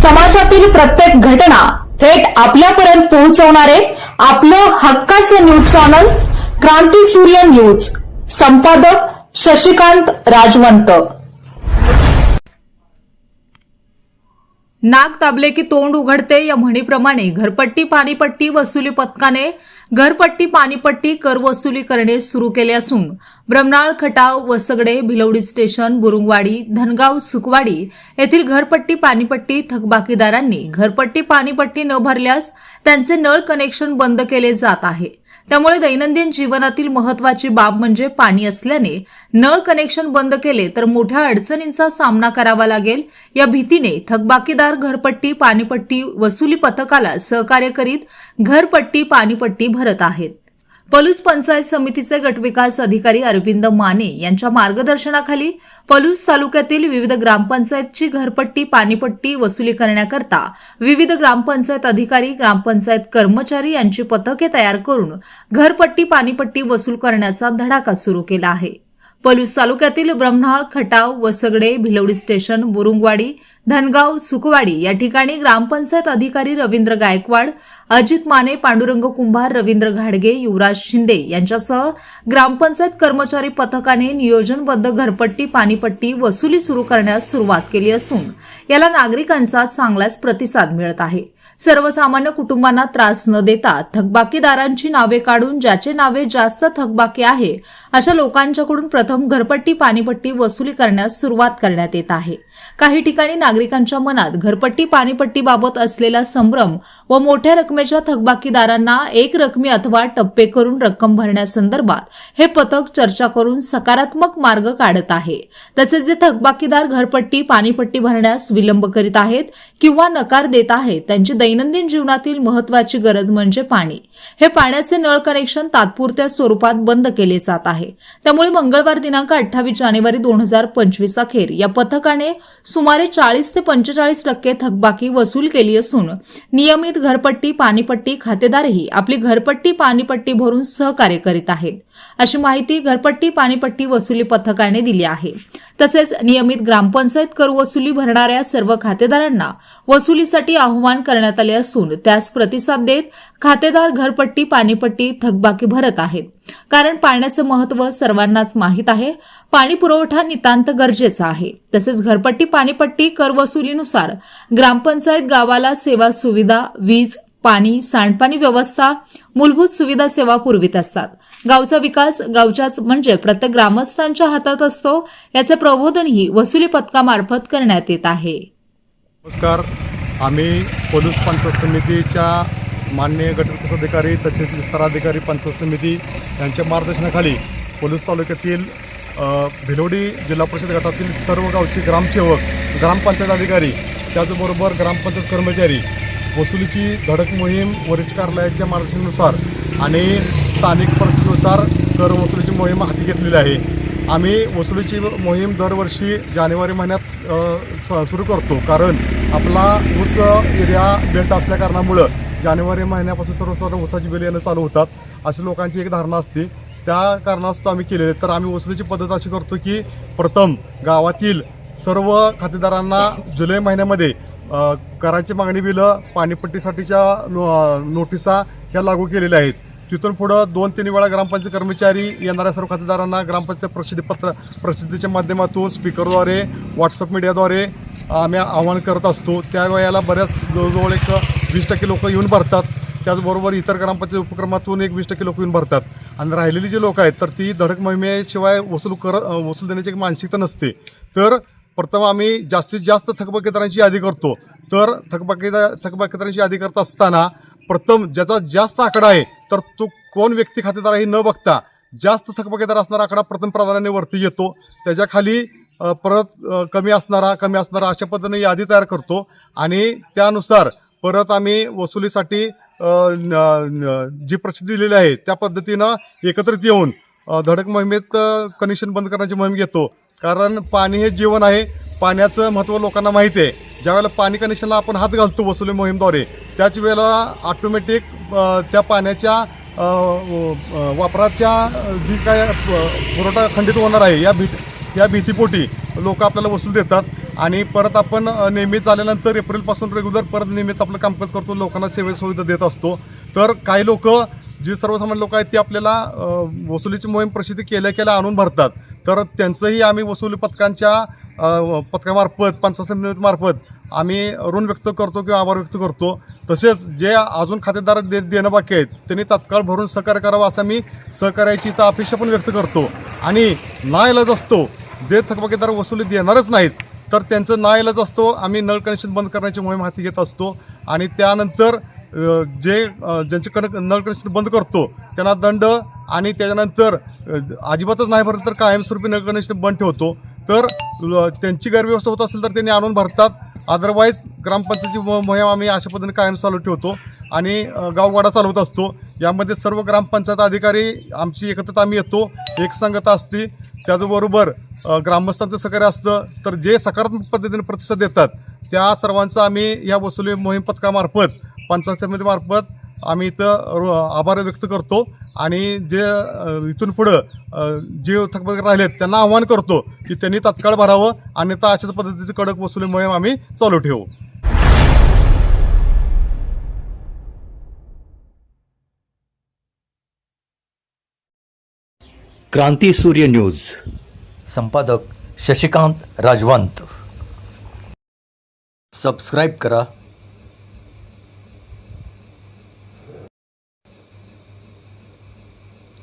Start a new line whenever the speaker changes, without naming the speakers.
समाजातील प्रत्येक घटना थेट आपल्यापर्यंत पोहोचवणारे आपलं हक्काचं न्यूज चॅनल क्रांती सूर्य न्यूज. संपादक शशिकांत राजवंत.
नाक दाबले की तोंड उघडते या म्हणीप्रमाणे घरपट्टी पाणीपट्टी वसुली पथकाने घरपट्टी पाणीपट्टी कर वसुली करणे सुरू केले असून ब्रमनाळ खटाव वसगडे भिलवडी स्टेशन बुरुंगवाडी धनगाव सुकवाडी येथील घरपट्टी पाणीपट्टी थकबाकीदारांनी घरपट्टी पाणीपट्टी न भरल्यास त्यांचे नळ कनेक्शन बंद केले जात आहे. त्यामुळे दैनंदिन जीवनातील महत्वाची बाब म्हणजे पाणी असल्याने नळ कनेक्शन बंद केले तर मोठ्या अडचणींचा सामना करावा लागेल. या भीतीने थकबाकीदार घरपट्टी पाणीपट्टी वसुली पथकाला सहकार्य करीत घरपट्टी पाणीपट्टी भरत आहेत. पलूस पंचायत समितीचे गटविकास अधिकारी अरविंद माने यांच्या मार्गदर्शनाखाली पलूस तालुक्यातील विविध ग्रामपंचायतची घरपट्टी पाणीपट्टी वसुली करण्याकरता विविध ग्रामपंचायत अधिकारी ग्रामपंचायत कर्मचारी यांची पथके तयार करून घरपट्टी पाणीपट्टी वसूल करण्याचा धडाका सुरू केला आहे. पलूस तालुक्यातील ब्रह्मनाळ खटाव वसगडे भिलवडी स्टेशन बुरुंगवाडी धनगाव सुकवाडी या ठिकाणी ग्रामपंचायत अधिकारी रवींद्र गायकवाड अजित माने पांडुरंग कुंभार रवींद्र घाडगे युवराज शिंदे यांच्यासह ग्रामपंचायत कर्मचारी पथकाने नियोजनबद्ध घरपट्टी पाणीपट्टी वसुली सुरू करण्यास सुरुवात केली असून याला नागरिकांचा चांगलाच प्रतिसाद मिळत आहे. सर्वसामान्य कुटुंबांना त्रास न देता थकबाकीदारांची नावे काढून ज्याचे नावे जास्त थकबाकी आहे अशा लोकांच्याकडून प्रथम घरपट्टी पाणीपट्टी वसुली करण्यास सुरुवात करण्यात येत आहे. काही ठिकाणी नागरिकांच्या मनात घरपट्टी पाणीपट्टीबाबत असलेला संभ्रम व मोठ्या रकमेच्या थकबाकीदारांना एक रकमी अथवा टप्पे करून रक्कम भरण्यासंदर्भात हे पथक चर्चा करून सकारात्मक मार्ग काढत आहे. तसेच जे थकबाकीदार घरपट्टी पाणीपट्टी भरण्यास विलंब करीत आहेत किंवा नकार देत आहेत त्यांची दैनंदिन जीवनातील महत्वाची गरज म्हणजे पाणी. हे पाण्याचे नळ कनेक्शन तात्पुरत्या स्वरूपात बंद केले जात आहे. त्यामुळे मंगळवार दिनांक अठ्ठावीस जानेवारी दोन हजार पंचवीस अखेर या पथकाने सुमारे चाळीस ते पंचेचाळीस टक्के थकबाकी वसूल केली असून नियमित घरपट्टी पाणीपट्टी खातेदारही आपली घरपट्टी पाणीपट्टी भरून सहकार्य करीत आहेत. अशी माहिती घरपट्टी पाणीपट्टी वसुली पथकाने दिली आहे. तसेच नियमित ग्रामपंचायत कर वसुली भरणाऱ्या सर्व खातेदारांना वसुलीसाठी आवाहन करण्यात आले असून त्यास प्रतिसाद देत खातेदार घरपट्टी पाणीपट्टी थकबाकी भरत आहेत. कारण पाण्याचं महत्त्व सर्वांनाच माहीत आहे. पाणी पुरवठा नितांत गरजेचा आहे. तसेच घरपट्टी पाणीपट्टी कर वसुलीनुसार ग्रामपंचायत गावाला सेवा सुविधा वीज पाणी सांडपाणी व्यवस्था मूलभूत सुविधा सेवा पुरवित असतात. गावचा विकास गावच्याच म्हणजे प्रत्येक ग्रामस्थांच्या हातात असतो याचे प्रबोधनही वसुली पथकामार्फत करण्यात येत आहे.
नमस्कार. आम्ही पोलीस पंचायत समितीच्या माननीय गटविकास अधिकारी तसेच विस्ताराधिकारी पंचायत समिती यांच्या मार्गदर्शनाखाली पोलीस तालुक्यातील भिलोडी जिल्हा परिषद गटातील सर्व गावचे ग्रामसेवक ग्रामपंचायत अधिकारी त्याचबरोबर ग्रामपंचायत कर्मचारी वसुलीची धडक मोहीम वरिष्ठ कार्यालयाच्या मार्गदर्शनानुसार आणि स्थानिक परिस्थितीनुसार कर वसुलीची मोहीम हाती घेतलेली आहे. आम्ही वसुलीची मोहीम दरवर्षी जानेवारी महिन्यात स- सुरू करतो. कारण आपला ऊस एरिया बेल्ट असल्या कारणामुळं जानेवारी महिन्यापासून सर्वसाधारण ऊसाची बिल येणं चालू होतात. अशी लोकांची एक धारणा असते. त्या कारणास्तव आम्ही केलेले तर आम्ही वसुलीची पद्धत अशी करतो की प्रथम गावातील सर्व खातेदारांना जुलै महिन्यामध्ये कराची मागणी बिलं पाणीपट्टीसाठीच्या नो नोटिसा ह्या लागू केलेल्या आहेत. तिथून पुढं दोन तीन वेळा ग्रामपंचायत कर्मचारी येणाऱ्या सर्व खातेदारांना ग्रामपंचायत प्रसिद्धीपत्र प्रसिद्धीच्या माध्यमातून स्पीकरद्वारे व्हॉट्सअप मीडियाद्वारे आम्ही आवाहन करत असतो. त्या वेळेला बऱ्याच जवळजवळ एक वीस टक्के लोक येऊन भरतात. त्याचबरोबर इतर ग्रामपंचायत उपक्रमातून एक वीस टक्के लोक येऊन भरतात. आणि राहिलेली जी लोक आहेत तर ती धडक मोहिमेशिवाय वसूल कर वसूल देण्याची एक मानसिकता नसते. तर प्रथम आम्ही जास्तीत जास्त थकबाकीदारांची यादी करतो. तर थकबाकीदार थकबाकीदारांची यादी करत असताना प्रथम ज्याचा जास्त आकडा आहे तर तो कोण व्यक्ती खातेदार आहे न बघता जास्त थकबाकीदार असणारा आकडा प्रथम प्राधान्याने वरती येतो. त्याच्याखाली परत कमी असणारा कमी असणारा अशा पद्धतीने यादी तयार करतो. आणि त्यानुसार परत आम्ही वसुलीसाठी जी प्रसिद्धी दिलेली आहे त्या पद्धतीनं एकत्रित येऊन धडक मोहिमेत कनेक्शन बंद करण्याची मोहीम घेतो. कारण पाणी हे जीवन आहे पाण्याचं महत्त्व लोकांना माहिती आहे. ज्यावेळेला पाणी कनेक्शनला आपण हात घालतो वसुली मोहीमद्वारे त्याच वेळेला ऑटोमॅटिक त्या पाण्याच्या वापराच्या जी काय पुरवठा खंडित होणार आहे या भीती या भीतीपोटी लोक आपल्याला वसूल देतात. आणि परत आपण नियमित झाल्यानंतर एप्रिलपासून रेग्युलर परत नियमित आपलं कामकाज करतो लोकांना सेवे सुविधा देत असतो. तर काही लोक जी सर्वसामान्य लोक आहेत ती आपल्याला वसुलीची मोहीम प्रसिद्धी केल्या केल्या आणून भरतात. तर त्यांचंही आम्ही वसुली पथकांच्या पथकामार्फत पंचायत समितीमार्फत आम्ही ऋण व्यक्त करतो किंवा आभार व्यक्त करतो. तसेच जे अजून खातेदार दे देणं बाकी आहेत त्यांनी तात्काळ भरून सहकार्य करावं असं मी सहकार्याची इथं अपेक्षा पण व्यक्त करतो. आणि नाईलाज असतो जे थकबाकीदार वसुली देणारच नाहीत तर त्यांचं नाईलाज असतो आम्ही नळ कनेक्शन बंद करण्याची मोहीम हाती घेत असतो. आणि त्यानंतर जे ज्यांचे कनक नळ कनेक्शन बंद करतो त्यांना दंड आणि त्याच्यानंतर अजिबातच नाही भरलं तर कायमस्वरूपी नळ कनेक्शन बंद ठेवतो. तर त्यांची गैरव्यवस्था होत असेल तर त्यांनी आणून भरतात. अदरवाईज ग्रामपंचायतीची मो- मोहीम आम्ही अशा पद्धतीने कायम चालू ठेवतो आणि गावगाडा चालवत असतो. यामध्ये सर्व ग्रामपंचायत अधिकारी आमची एकत्रित आम्ही येतो. एकसंगता असते. त्याचबरोबर ग्रामस्थांचं सहकार्य असतं. तर जे सकारात्मक पद्धतीने प्रतिसाद देतात त्या सर्वांचा आम्ही या वसुली मोहीम पथकामार्फत पंचायत समितीमार्फत आम्ही इथं रो- आभार व्यक्त करतो आणि जे इथून पुढं जे जे राहिले राहिलेत त्यांना आव्हान करतो की त्यांनी तात्काळ भरावं अन्यथा अशाच पद्धतीची कडक वसुली मोहीम आम्ही चालू ठेवू.
क्रांती सूर्य न्यूज. संपादक शशिकांत राजवंत. सबस्क्राईब करा.